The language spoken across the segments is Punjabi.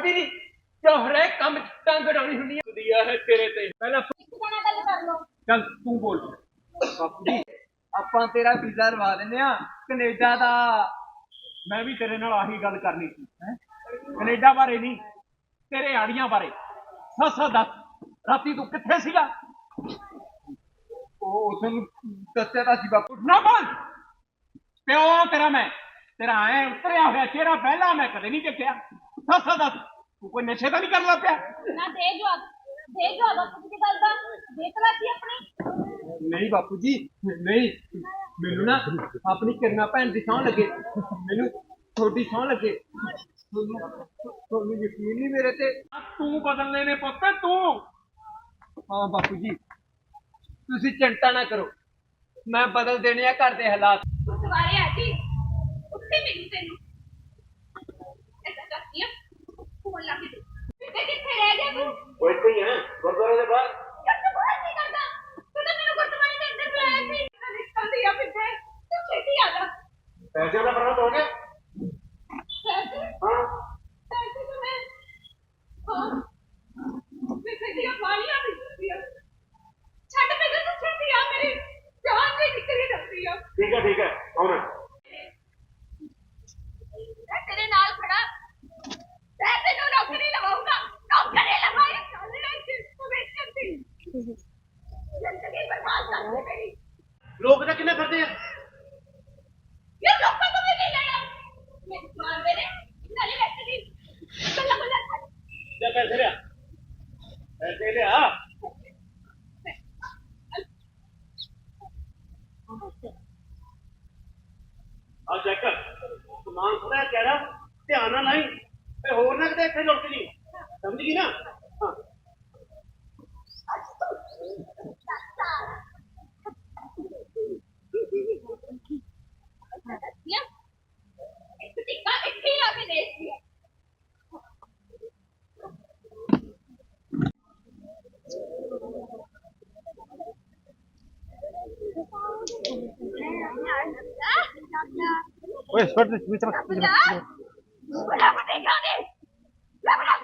ਵੜਦੀ ਨਹੀਂ ਜੋ ਹਰੇਕ ਕੰਮ ਚ ਟੰਗ ਡਾਉਣੀ ਹੁੰਦੀ ਹੈ ਵਧੀਆ ਹੈ ਤੇਰੇ ਤੇ। ਪਹਿਲਾਂ ਜਣਾ ਗੱਲ ਕਰ ਲਓ। ਚੱਲ ਤੂੰ ਬੋਲ। ਬਾਪੂ ਜੀ ਆਪਾਂ ਤੇਰਾ ਵੀਜ਼ਾ ਲਵਾ ਦਿੰਦੇ ਆ ਕੈਨੇਡਾ ਦਾ ਮੈਂ ਵੀ ਤੇਰੇ ਨਾਲ ਆਹੀ ਗੱਲ ਕਰਨੀ ਸੀ ਹੈਂ? ਕੈਨੇਡਾ ਬਾਰੇ ਨਹੀਂ ਤੇਰੇ ਆੜੀਆਂ ਬਾਰੇ। ਸੱਸ ਦੱਸ। ਰਾਤੀ ਤੂੰ ਕਿੱਥੇ ਸੀਗਾ? ਉਹ ਤੁਹਾਨੂੰ ਦੱਸਿਆ ਤਾਂ ਸੀ ਬਾਪੂ। ਉੱਠਣਾ ਬੋਲ। ਪਿਓ ਆ ਤੇਰਾ ਮੈਂ। ਤੇਰਾ ਐ ਉਤਰਿਆ ਹੋਇਆ ਚਿਹਰਾ ਪਹਿਲਾਂ ਮੈਂ ਕਦੇ ਨਹੀਂ ਦੇਖਿਆ। ਸੱਸ ਦੱਸ। ਤੂੰ ਕੋਈ ਨਸ਼ੇ ਤਾਂ ਨਹੀਂ ਲੱਗ ਪਿਆ? ਨਾ ਦੇ ਜਵਾਬ ਦੇ ਜਵਾਬ ਆਪਣੀ ਦੀ ਗੱਲ ਦਾ। ਦੇਖ ਲੈ ਕੀ ਆਪਣੀ। ਨਹੀਂ ਬਾਪੂ ਜੀ ਨਹੀਂ। ਮੈਨੂੰ ਨਾ ਆਪਣੀ ਕਿਰਨਾ ਭੈਣ ਦੀ ਸਹੁੰ ਲੱਗੇ। ਮੈਨੂੰ ਤੁਹਾਡੀ ਸਹੁੰ ਲੱਗੇ। ਤੁਹਾਨੂੰ ਤੁਹਾਨੂੰ ਯਕੀਨ ਨਹੀਂ ਮੇਰੇ ਤੇ। ਤੂੰ ਬਦਲਨੇ ਨੇ ਪੁੱਤ ਤੂੰ। ਹਾਂ ਬਾਪੂ ਜੀ ਤੁਸੀਂ ਚਿੰਤਾ ਨਾ ਕਰੋ। ਮੈਂ ਬਦਲ ਦੇਣੇ ਆ ਘਰ ਦੇ ਹਾਲਾਤ। ਸਵਾਰੇ ਆ ਜੀ। ਉੱਤੇ ਮੈਨੂੰ ਤੈਨੂੰ। ਕਰਦੀ ਫੋਨ ਲਾ ਕੇ ਦੇ ਤੇ ਕਿੱਥੇ ਰਹਿ ਗਿਆ ਤੂੰ? ਉਹ ਇੱਥੇ ਹੀ ਹੈ ਗੁਰਦੁਆਰੇ ਦੇ ਬਾਹਰ। ਯਾਰ ਤੂੰ ਬਾਹਰ ਨਹੀਂ ਕਰਦਾ? ਤੂੰ ਤਾਂ ਮੈਨੂੰ ਗੁਰਦੁਆਰੇ ਦੇ ਅੰਦਰ ਬੁਲਾਇਆ ਸੀ। ਨਿਕਲਦੀ ਆ ਪਿੱਛੇ ਤੂੰ ਛੇਤੀ ਆ ਜਾ। ਪੈਸੇ ਦਾ ਪ੍ਰਬੰਧ ਹੋ ਗਿਆ? ਪੈਸੇ? ਹਾਂ। ਪੈਸੇ ਤਾਂ ਮੈਂ ਹਾਂ। ਮੈਂ ਕਹਿੰਦੀ ਆ ਵਾਲੀਆਂ ਵੀ ਦਿੱਤੀ ਆ। ਛੱਡ ਮੈਨੂੰ ਤੂੰ ਛੇਤੀ ਆ ਮੇਰੀ ਜਾਨ ਦੀ ਨਿਕਲੀ ਜਾਂਦੀ ਆ। ਠੀਕ ਹੈ ਠੀਕ ਹੈ ਆਉਣਾ। ਤੇਰੇ ਨਾਲ Mm-hmm. ਇੱਥੇ ਹੀ ਲਾ ਕੇ ਦੇਖ ਲਿਆ ਓਏ ਛੱਡ ਦੇ ਵਿੱਚ ਰੱਖ ਵਿੱਚ ਰੱਖ। ਬੜਾ ਬੜੇ ਗਾਣੇ ਬੜਾ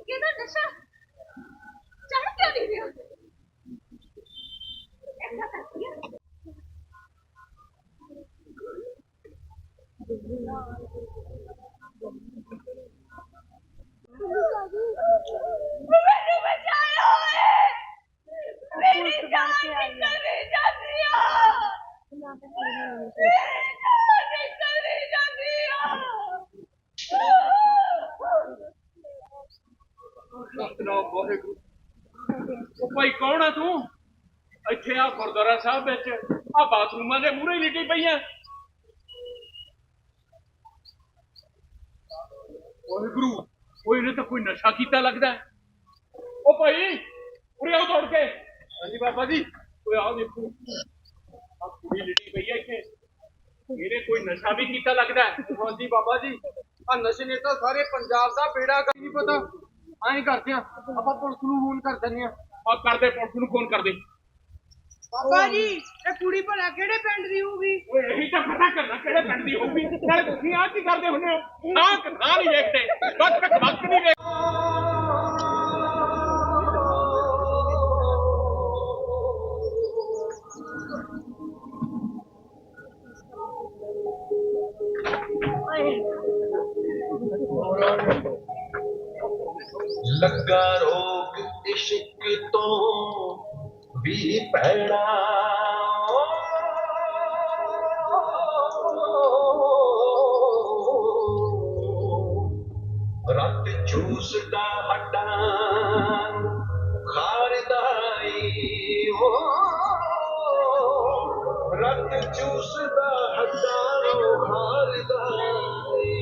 ਕਿਹਦਾ ਨਸ਼ਾ ਚੜ ਕਿਉਂ ਨਹੀਂ ਰਿਹਾ ਐਸਾ ਕਰਦੀ ਹੈ ਮੈਨੂੰ ਬਚਾਇਆ ਓਏ ਮੇਰੀ ਜਾਨ ਨਿਕਲ ਜਾਂਦੀ ਆ ਮੇਰੀ ਜਾਨ ਨਿਕਲ ਜਾਂਦੀ ਆ ਸਤਨਾਮ ਵਾਹਿਗੁਰੂ ਉਹ ਭਾਈ ਕੌਣ ਆ ਤੂੰ? ਇੱਥੇ ਆ ਗੁਰਦੁਆਰਾ ਸਾਹਿਬ ਵਿੱਚ। ਆ ਬਾਥਰੂਮਾਂ ਦੇ ਮੂਹਰੇ ਹੀ ਲਿਟੀ ਪਈ ਆ। ਵਾਹਿਗੁਰੂ ਉਹ ਇਹਨੇ ਤਾਂ ਕੋਈ ਨਸ਼ਾ ਕੀਤਾ ਲੱਗਦਾ ਹੈ। ਉਹ ਭਾਈ ਉਰੇ ਆਓ ਦੌੜ ਕੇ। ਹਾਂਜੀ ਬਾਬਾ ਜੀ। ਓਏ ਆਓ ਦੇਖੋ। ਆ ਕੁੜੀ ਲਿਟੀ ਪਈ ਆ ਇੱਥੇ। ਇਹਨੇ ਕੋਈ ਨਸ਼ਾ ਵੀ ਕੀਤਾ ਲੱਗਦਾ ਹੈ। ਹਾਂਜੀ ਬਾਬਾ ਜੀ। ਆ ਨਸ਼ੇ ਨੇ ਤਾਂ ਸਾਰੇ ਪੰਜਾਬ ਦਾ ਬੇੜਾ ਕਰ ਨਹੀਂ ਪਤਾ? ਐਂ ਕਰਦੇ ਆ ਆਪਾਂ ਪੁਲਿਸ ਨੂੰ ਫੋਨ ਕਰ ਦਿੰਦੇ ਆ। ਆ ਕਰਦੇ ਪੁਲਿਸ ਨੂੰ ਫੋਨ ਕਰਦੇ। ਬਾਬਾ ਜੀ ਇਹ ਕੁੜੀ ਭਲਾ ਕਿਹੜੇ ਪਿੰਡ ਦੀ ਹੋਊਗੀ ਓਏ ਇਹੀ ਤਾਂ ਪਤਾ ਕਰਨਾ ਕਿਹੜੇ ਪਿੰਡ ਦੀ ਹੋਊਗੀ ਨਾਲੇ ਤੁਸੀਂ ਆਹ ਕੀ ਕਰਦੇ ਹੁੰਦੇ ਹੋ ਆਹ ਕਥਾ ਨਹੀਂ ਵੇਖਦੇ ਵਕਤ ਤੱਕ ਵਕਤ ਨਹੀਂ ਵੇਖ ਲੱਗਾ ਰੋਗ ਚੂਸਦਾ ਹੱਡਾਂ ਖਾਰਦਾਈ ਹੋ ਰਤ ਚੂਸਦਾ ਹੱਡਾਂ ਖਾਰਦਾਈ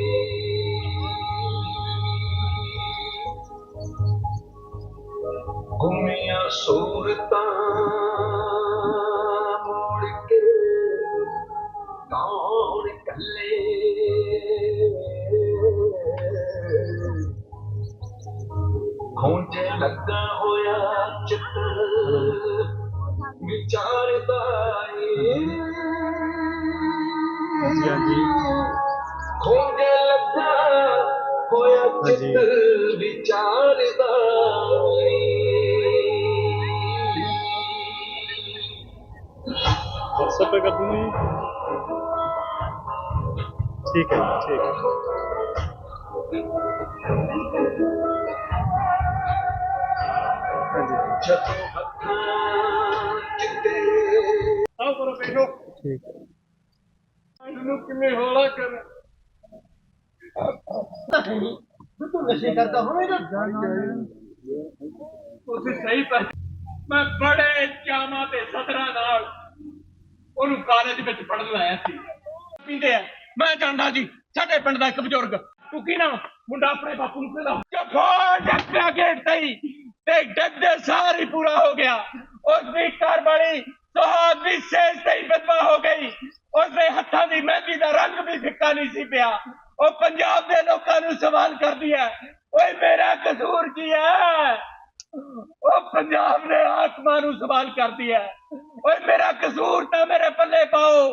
ਗੁੰਮੀਆਂ ਸੂਰਤਾਂ ਖੋਂਦੇ ਲੱਗਾ ਹੋਇਆ ਚਿੱਤ ਵਿਚਾਰਦਾ ਵਟਸਐਪ ਕਰ ਦੂੰਗੀ ਠੀਕ ਹੈ ਠੀਕ ਹੈ। ਜਦੋਂ ਹੱਥਾਂ ਚਿੱਤੇ ਆਓ ਕਰੋ ਬੈਠੋ ਠੀਕ। ਹੈ ਨੂੰ ਕਿਵੇਂ ਹੌਲਾ ਕਰ। ਤੂੰ ਨਸ਼ੇ ਕਰਦਾ ਹੋਵੇਂਗਾ ਤੁਸੀਂ ਸਹੀ ਪਰ ਮੈਂ ਬੜੇ ਚਾਵਾਂ ਤੇ ਸਦਰਾਂ ਨਾਲ ਉਹਨੂੰ ਕਾਲਜ ਵਿੱਚ ਪੜਨ ਲਾਇਆ ਸੀ ਪੀਂਦੇ ਆ ਮੈਂ ਜਾਣਦਾ ਜੀ ਸਾਡੇ ਪਿੰਡ ਦਾ ਇੱਕ ਬਜ਼ੁਰਗ ਤੂੰ ਨਾ ਮੁੰਡਾ ਆਪਣੇ ਬਾਪੂ ਨੂੰ ਕਹਿੰਦਾ ਜੱਫਾ ਜੱਫਾ ਗੇਟ ਤੇ ਤੇ ਡੱਡੇ ਸਾਰੀ ਪੂਰਾ ਹੋ ਗਿਆ ਉਸ ਦੀ ਘਰ ਵਾਲੀ ਸੁਹਾਗ ਦੀ ਸੇਜ ਤੇ ਹੀ ਹੋ ਗਈ ਉਸ ਦੇ ਹੱਥਾਂ ਦੀ ਮਹਿੰਦੀ ਦਾ ਰੰਗ ਵੀ ਫਿੱਕਾ ਨਹੀਂ ਸੀ ਪਿਆ ਉਹ ਪੰਜਾਬ ਦੇ ਲੋਕਾਂ ਨੂੰ ਸਵਾਲ ਕਰਦੀ ਹੈ, ਓਏ ਮੇਰਾ ਕਸੂਰ ਕੀ ਹੈ? ਉਹ ਪੰਜਾਬ ਦੇ ਆਤਮਾ ਨੂੰ ਸਵਾਲ ਕਰਦੀ ਹੈ, ਓਏ ਮੇਰਾ ਕਸੂਰ ਤਾਂ ਮੇਰੇ ਪੱਲੇ ਪਾਓ।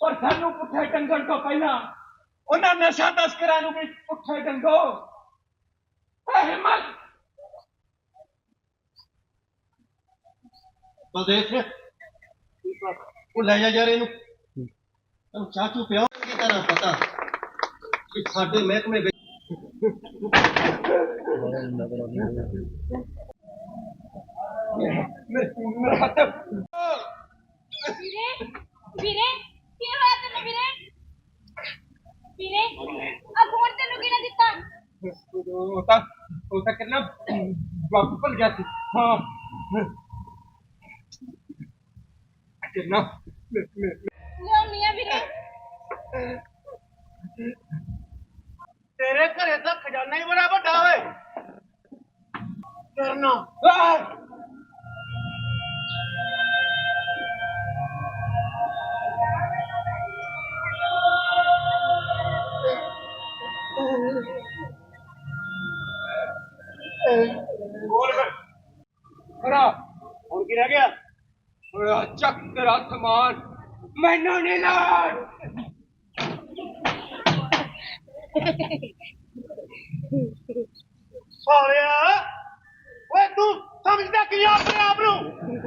ਪਰ ਸਾਨੂੰ ਪੁੱਠੇ ਟੰਗਣ ਤੋਂ ਪਹਿਲਾਂ ਉਹਨਾਂ ਨਸ਼ਾ ਤਸਕਰਾਂ ਨੂੰ ਵੀ ਪੁੱਠੇ ਟੰਗੋ ਹਿੰਮਤ! ਬਲਦੇਵ ਉਹ ਲੈ ਜਾ ਯਾਰ ਇਹਨੂੰ। ਤੈਨੂੰ ਚਾਹ ਚੂ ਪਿਆ ਕੀ ਤਰ੍ਹਾਂ ਪਤਾ? ਕਿ ਸਾਡੇ ਮਹਿਕਮੇ ਵਿੱਚ ਮੇਰਾ ਹੱਥ ਵੀਰੇ ਵੀਰੇ ਕੀ ਹੋਇਆ ਤੈਨੂੰ ਵੀਰੇ? ਵੀਰੇ ਆ ਫੋਨ ਤੈਨੂੰ ਕਿਹਨੇ ਦਿੱਤਾ? ਉਹ ਤਾਂ ਉਹ ਤਾਂ ਕਿੰਨਾ ਬਾਪੂ ਭੁੱਲ ਗਿਆ ਸੀ। ਹਾਂ। ਕਿੰਨਾ? ਤੇਰੇ ਘਰੇ ਤਾਂ ਖਜ਼ਾਨਾ ਹੀ ਬੜਾ ਵੱਡਾ ਓਏ ਕਰਨਾ ਆਹ! ਹੋਰ ਫਿਰ ਖਰਾ ਹੁਣ ਕੀ ਰਹਿ ਗਿਆ ਓਏ ਚੱਕ ਤੇਰਾ ਸਮਾਨ ਮੈਨੂੰ ਨਹੀਂ ਲੋੜ। ਸਾਲਿਆ, ਓਏ ਤੂੰ ਸਮਝਦਾ ਕੀ ਆ ਆਪਣੇ ਆਪ ਨੂੰ?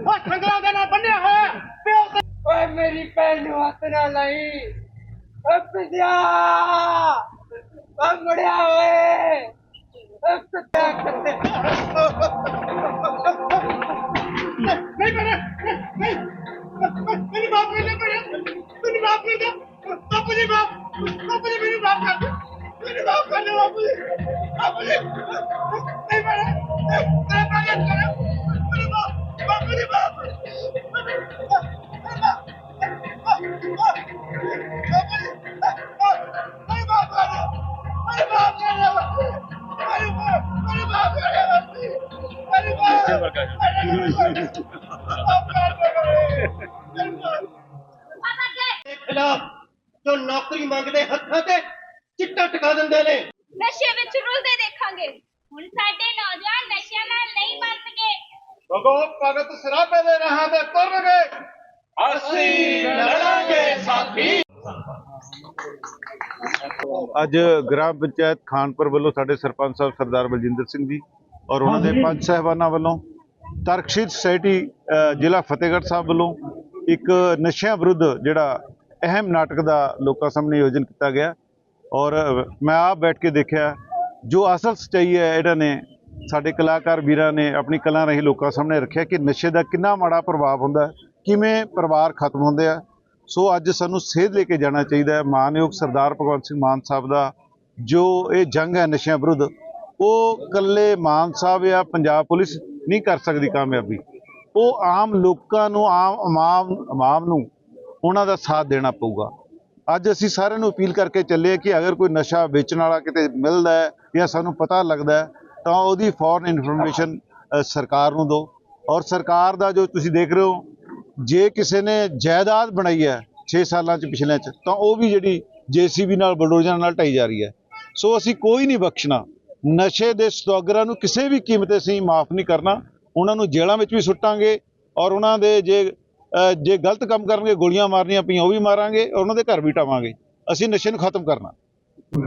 ਓ ਸੰਗਲਾਂ ਦੇ ਨਾਲ ਬੰਨਿਆ ਹੋਇਆ ਪਿਓ ਤੇ। ਓਏ ਮੇਰੀ ਭੈਣ ਨੂੰ ਹੱਥ ਨਾ ਲਾਈ। ਓ ਪਿਆ ਓ ਮੁੜਿਆ ਓਏ। ਓ ਪਿਆ ਮੇਰੀ ਜੋ ਨੌਕਰੀ ਮੰਗਦੇ ਹੱਥਾਂ ਤੇ ਚਿੱਟਾ ਟਿਕਾ ਦਿੰਦੇ ਨੇ। ਨਸ਼ੇ ਵਿੱਚ ਰੁਲਦੇ ਦੇਖਾਂਗੇ। ਹੁਣ ਸਾਡੇ ਨੌਜਵਾਨ ਨਸ਼ਿਆਂ ਨਾਲ ਨਹੀਂ ਮਰਨਗੇ ਸਗੋਂ ਭਗਤ ਸਰਾਭੇ ਦੇ ਰਾਹਾਂ ਤੇ ਤੁਰਨਗੇ। ਅਸੀਂ ਲੜਾਂਗੇ ਸਾਥੀ। ਅੱਜ ਗ੍ਰਾਮ ਪੰਚਾਇਤ ਖਾਨਪੁਰ ਵੱਲੋਂ ਸਾਡੇ ਸਰਪੰਚ ਸਾਹਿਬ ਸਰਦਾਰ ਬਲਜਿੰਦਰ ਸਿੰਘ ਜੀ ਔਰ ਉਹਨਾਂ ਦੇ ਪੰਚ ਸਹਿਬਾਨਾਂ ਵੱਲੋਂ ਤਰਕਸ਼ੀਲ ਸੁਸਾਇਟੀ ਜ਼ਿਲ੍ਹਾ ਫਤਿਹਗੜ੍ਹ ਸਾਹਿਬ ਵੱਲੋਂ ਇੱਕ ਨਸ਼ਿਆਂ ਵਿਰੁੱਧ ਜਿਹੜਾ ਅਹਿਮ ਨਾਟਕ ਦਾ ਲੋਕਾਂ ਸਾਹਮਣੇ ਆਯੋਜਨ ਕੀਤਾ ਗਿਆ। ਔਰ ਮੈਂ ਆਪ ਬੈਠ ਕੇ ਦੇਖਿਆ, ਜੋ ਅਸਲ ਸੱਚਾਈ ਹੈ, ਇਹਨਾਂ ਨੇ ਸਾਡੇ ਕਲਾਕਾਰ ਵੀਰਾਂ ਨੇ ਆਪਣੀ ਕਲਾ ਰਾਹੀਂ ਲੋਕਾਂ ਸਾਹਮਣੇ ਰੱਖਿਆ ਕਿ ਨਸ਼ੇ ਦਾ ਕਿੰਨਾ ਮਾੜਾ ਪ੍ਰਭਾਵ ਹੁੰਦਾ ਕਿਵੇਂ ਪਰਿਵਾਰ ਖਤਮ ਹੁੰਦੇ ਆ। ਸੋ ਅੱਜ ਸਾਨੂੰ ਸੇਧ ਲੈ ਕੇ ਜਾਣਾ ਚਾਹੀਦਾ ਹੈ। ਮਾਨਯੋਗ ਸਰਦਾਰ ਭਗਵੰਤ ਸਿੰਘ ਮਾਨ ਸਾਹਿਬ ਦਾ ਜੋ ਇਹ ਜੰਗ ਹੈ ਨਸ਼ਿਆਂ ਵਿਰੁੱਧ, ਉਹ ਇਕੱਲੇ ਮਾਨ ਸਾਹਿਬ ਜਾਂ ਪੰਜਾਬ ਪੁਲਿਸ ਨਹੀਂ ਕਰ ਸਕਦੀ ਕਾਮਯਾਬੀ। ਉਹ ਆਮ ਲੋਕਾਂ ਨੂੰ, ਆਮ ਆਵਾਮ ਆਵਾਮ ਨੂੰ ਉਹਨਾਂ ਦਾ ਸਾਥ ਦੇਣਾ ਪਊਗਾ। ਅੱਜ ਅਸੀਂ ਸਾਰਿਆਂ ਨੂੰ ਅਪੀਲ ਕਰਕੇ ਚੱਲੇ ਕਿ ਅਗਰ ਕੋਈ ਨਸ਼ਾ ਵੇਚਣ ਵਾਲਾ ਕਿਤੇ ਮਿਲਦਾ ਹੈ ਜਾਂ ਸਾਨੂੰ ਪਤਾ ਲੱਗਦਾ ਤਾਂ ਉਹਦੀ ਫੌਰਨ ਇਨਫੋਰਮੇਸ਼ਨ ਸਰਕਾਰ ਨੂੰ ਦਿਓ। ਔਰ ਸਰਕਾਰ ਦਾ ਜੋ ਤੁਸੀਂ ਦੇਖ ਰਹੇ ਹੋ, ਜੇ ਕਿਸੇ ਨੇ ਜਾਇਦਾਦ ਬਣਾਈ ਹੈ 6 ਸਾਲਾਂ ਚ, ਪਿਛਲੇ ਚ, ਤਾਂ ਉਹ ਵੀ ਜਿਹੜੀ ਜੀਸੀਬੀ ਨਾਲ, ਬਲਡੋਜ਼ਰ ਨਾਲ ਢਾਈ ਜਾ ਰਹੀ ਹੈ। ਸੋ ਅਸੀਂ ਕੋਈ ਨਹੀਂ ਬਖਸ਼ਣਾ। ਨਸ਼ੇ ਦੇ ਸੌਦਾਗਰਾਂ ਨੂੰ ਕਿਸੇ ਵੀ ਕੀਮਤ ਤੇ ਅਸੀਂ ਮਾਫ ਨਹੀਂ ਕਰਨਾ। ਉਹਨਾਂ ਨੂੰ ਜੇਲ੍ਹਾਂ ਵਿੱਚ ਵੀ ਸੁੱਟਾਂਗੇ ਔਰ ਉਹਨਾਂ ਦੇ ਜੇ ਜੇ ਗਲਤ ਕੰਮ ਕਰਨਗੇ ਗੋਲੀਆਂ ਮਾਰਨੀਆਂ ਪਈਆਂ ਉਹ ਵੀ ਮਾਰਾਂਗੇ ਉਹਨਾਂ ਦੇ ਘਰ ਵੀ ਟਾਵਾਂਗੇ। ਅਸੀਂ ਨਸ਼ੇ ਨੂੰ ਖਤਮ ਕਰਨਾ।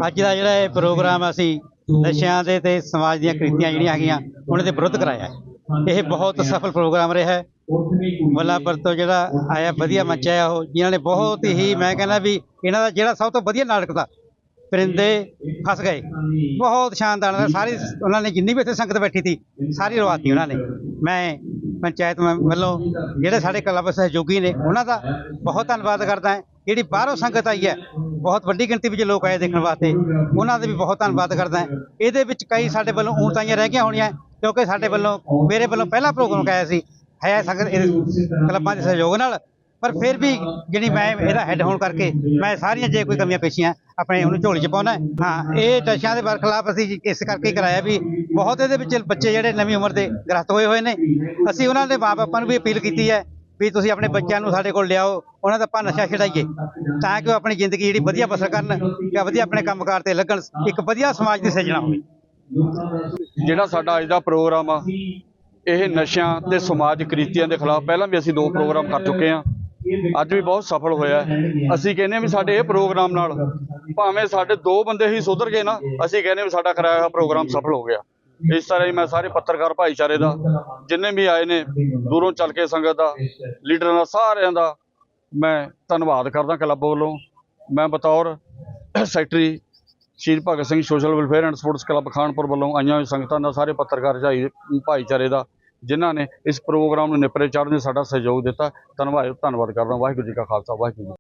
ਅੱਜ ਦਾ ਜਿਹੜਾ ਇਹ ਪ੍ਰੋਗਰਾਮ ਅਸੀਂ ਨਸ਼ਿਆਂ ਦੇ ਤੇ ਸਮਾਜ ਦੀਆਂ ਕ੍ਰਿਤੀਆਂ ਜਿਹੜੀਆਂ ਹੈਗੀਆਂ ਉਹਨਾਂ ਦੇ ਵਿਰੁੱਧ ਕਰਾਇਆ। ਇਹ ਬਹੁਤ ਸਫਲ ਪ੍ਰੋਗਰਾਮ ਰਿਹਾ ਹੈ। ਮੁੱਲਾਂਪੁਰ ਤੋਂ ਜਿਹੜਾ ਆਇਆ ਵਧੀਆ ਮੰਚ ਆਇਆ ਉਹ ਜਿਨ੍ਹਾਂ ਨੇ ਬਹੁਤ ਹੀ ਮੈਂ ਕਹਿੰਦਾ ਵੀ ਇਹਨਾਂ ਦਾ ਜਿਹੜਾ ਸਭ ਤੋਂ ਵਧੀਆ ਨਾਟਕ ਦਾ ਪਰਿੰਦੇ ਫਸ ਗਏ। ਬਹੁਤ ਸ਼ਾਨਦਾਰ ਨਾਟਕ, ਸਾਰੀ ਉਹਨਾਂ ਨੇ ਜਿੰਨੀ ਵੀ ਇੱਥੇ ਸੰਗਤ ਬੈਠੀ ਸੀ ਸਾਰੀ ਰਵਾਤੀ ਉਹਨਾਂ ਨੇ। ਮੈਂ ਪੰਚਾਇਤ ਮੈਂ- ਵੱਲੋਂ ਜਿਹੜੇ ਸਾਡੇ ਕਲੱਬ ਸਹਿਯੋਗੀ ਨੇ, ਉਹਨਾਂ ਦਾ ਬਹੁਤ ਧੰਨਵਾਦ ਕਰਦਾ ਹਾਂ। ਜਿਹੜੀ ਬਾਹਰੋਂ ਸੰਗਤ ਆਈ ਹੈ, ਬਹੁਤ ਵੱਡੀ ਗਿਣਤੀ ਵਿੱਚ ਲੋਕ ਆਏ ਦੇਖਣ ਵਾਸਤੇ, ਉਹਨਾਂ ਦਾ ਵੀ ਬਹੁਤ ਧੰਨਵਾਦ ਕਰਦਾ ਹਾਂ। ਇਹਦੇ ਵਿੱਚ ਕਈ ਸਾਡੇ ਵੱਲੋਂ ਊਣਤਾਈਆਂ ਰਹਿ ਗਈਆਂ ਹੋਣੀਆਂ, ਕਿਉਂਕਿ ਸਾਡੇ ਵੱਲੋਂ, ਮੇਰੇ ਵੱਲੋਂ ਪਹਿਲਾ ਪ੍ਰੋਗਰਾਮ ਕਰਾਇਆ ਸੀ। ਹੈ ਸੰਗਤ ਕਲੱਬਾਂ ਦੇ ਸਹਿਯੋਗ ਨਾਲ ਪਰ ਫਿਰ ਵੀ ਜਿਹੜੀ ਮੈਂ ਇਹਦਾ ਹੈੱਡ ਹੋਣ ਕਰਕੇ ਮੈਂ ਸਾਰੀਆਂ ਜੇ ਕੋਈ ਕਮੀਆਂ ਪੇਸ਼ੀਆਂ ਆਪਣੇ ਉਹਨੂੰ ਝੋਲੀ 'ਚ ਪਾਉਣਾ ਹਾਂ, ਇਹ ਨਸ਼ਿਆਂ ਦੇ ਬਰਖਲਾਫ ਅਸੀਂ ਇਸ ਕਰਕੇ ਕਰਾਇਆ ਵੀ ਬਹੁਤ ਇਹਦੇ ਵਿੱਚ ਬੱਚੇ ਜਿਹੜੇ ਨਵੀਂ ਉਮਰ ਦੇ ਗ੍ਰਸਤ ਹੋਏ ਹੋਏ ਨੇ, ਅਸੀਂ ਉਹਨਾਂ ਦੇ ਮਾਪਿਆਂ ਨੂੰ ਵੀ ਅਪੀਲ ਕੀਤੀ ਹੈ ਵੀ ਤੁਸੀਂ ਆਪਣੇ ਬੱਚਿਆਂ ਨੂੰ ਸਾਡੇ ਕੋਲ ਲਿਆਓ, ਉਹਨਾਂ ਦਾ ਆਪਾਂ ਨਸ਼ਾ ਛਡਾਈਏ ਤਾਂ ਕਿ ਉਹ ਆਪਣੀ ਜ਼ਿੰਦਗੀ ਜਿਹੜੀ ਵਧੀਆ ਬਸਰ ਕਰਨ ਜਾਂ ਵਧੀਆ ਆਪਣੇ ਕੰਮਕਾਰ ਤੇ ਲੱਗਣ, ਇੱਕ ਵਧੀਆ ਸਮਾਜ ਦੀ ਸਿਰਜਣਾ ਹੋਵੇ। ਜਿਹੜਾ ਸਾਡਾ ਅੱਜ ਦਾ ਪ੍ਰੋਗਰਾਮ ਆ, ਇਹ ਨਸ਼ਿਆਂ ਤੇ ਸਮਾਜ ਕ੍ਰਿਤੀਆਂ ਦੇ ਖਿਲਾਫ ਪਹਿਲਾਂ ਵੀ ਅਸੀਂ ਦੋ ਪ੍ਰੋਗਰਾਮ ਕਰ ਚੁੱਕੇ ਹਾਂ। ਅੱਜ ਵੀ ਬਹੁਤ ਸਫਲ ਹੋਇਆ ਅਸੀਂ ਕਹਿੰਦੇ ਹਾਂ ਵੀ ਸਾਡੇ ਇਹ ਪ੍ਰੋਗਰਾਮ ਨਾਲ ਭਾਵੇਂ ਸਾਡੇ ਦੋ ਬੰਦੇ ਹੀ ਸੁਧਰ ਗਏ ਨਾ, ਅਸੀਂ ਕਹਿੰਦੇ ਵੀ ਸਾਡਾ ਕਰਾਇਆ ਹੋਇਆ ਪ੍ਰੋਗਰਾਮ ਸਫਲ ਹੋ ਗਿਆ। ਇਸ ਤਰ੍ਹਾਂ ਹੀ ਮੈਂ ਸਾਰੇ ਪੱਤਰਕਾਰ ਭਾਈਚਾਰੇ ਦਾ, ਜਿੰਨੇ ਵੀ ਆਏ ਨੇ, ਦੂਰੋਂ ਚੱਲ ਕੇ ਸੰਗਤ ਦਾ, ਲੀਡਰਾਂ ਦਾ, ਸਾਰਿਆਂ ਦਾ ਮੈਂ ਧੰਨਵਾਦ ਕਰਦਾ ਕਲੱਬ ਵੱਲੋਂ। ਮੈਂ ਬਤੌਰ secretary Shaheed Bhagat Singh social welfare and sports club Khanpur ਵੱਲੋਂ ਆਈਆਂ ਹੋਈਆਂ ਸੰਗਤਾਂ ਦਾ, ਸਾਰੇ ਪੱਤਰਕਾਰ ਭਾਈ ਭਾਈਚਾਰੇ ਦਾ ਜਿਨ੍ਹਾਂ ਨੇ ਇਸ ਪ੍ਰੋਗਰਾਮ ਨੂੰ ਨਿਪਰੇ ਚਾੜ੍ਹਨ ਲਈ ਸਾਡਾ ਸਹਿਯੋਗ ਦਿੱਤਾ। ਧੰਨਵਾਦ ਧੰਨਵਾਦ ਕਰਦਾ ਵਾਹਿਗੁਰੂ ਜੀ ਕਾ ਖਾਲਸਾ, ਵਾਹਿਗੁਰੂ ਜੀ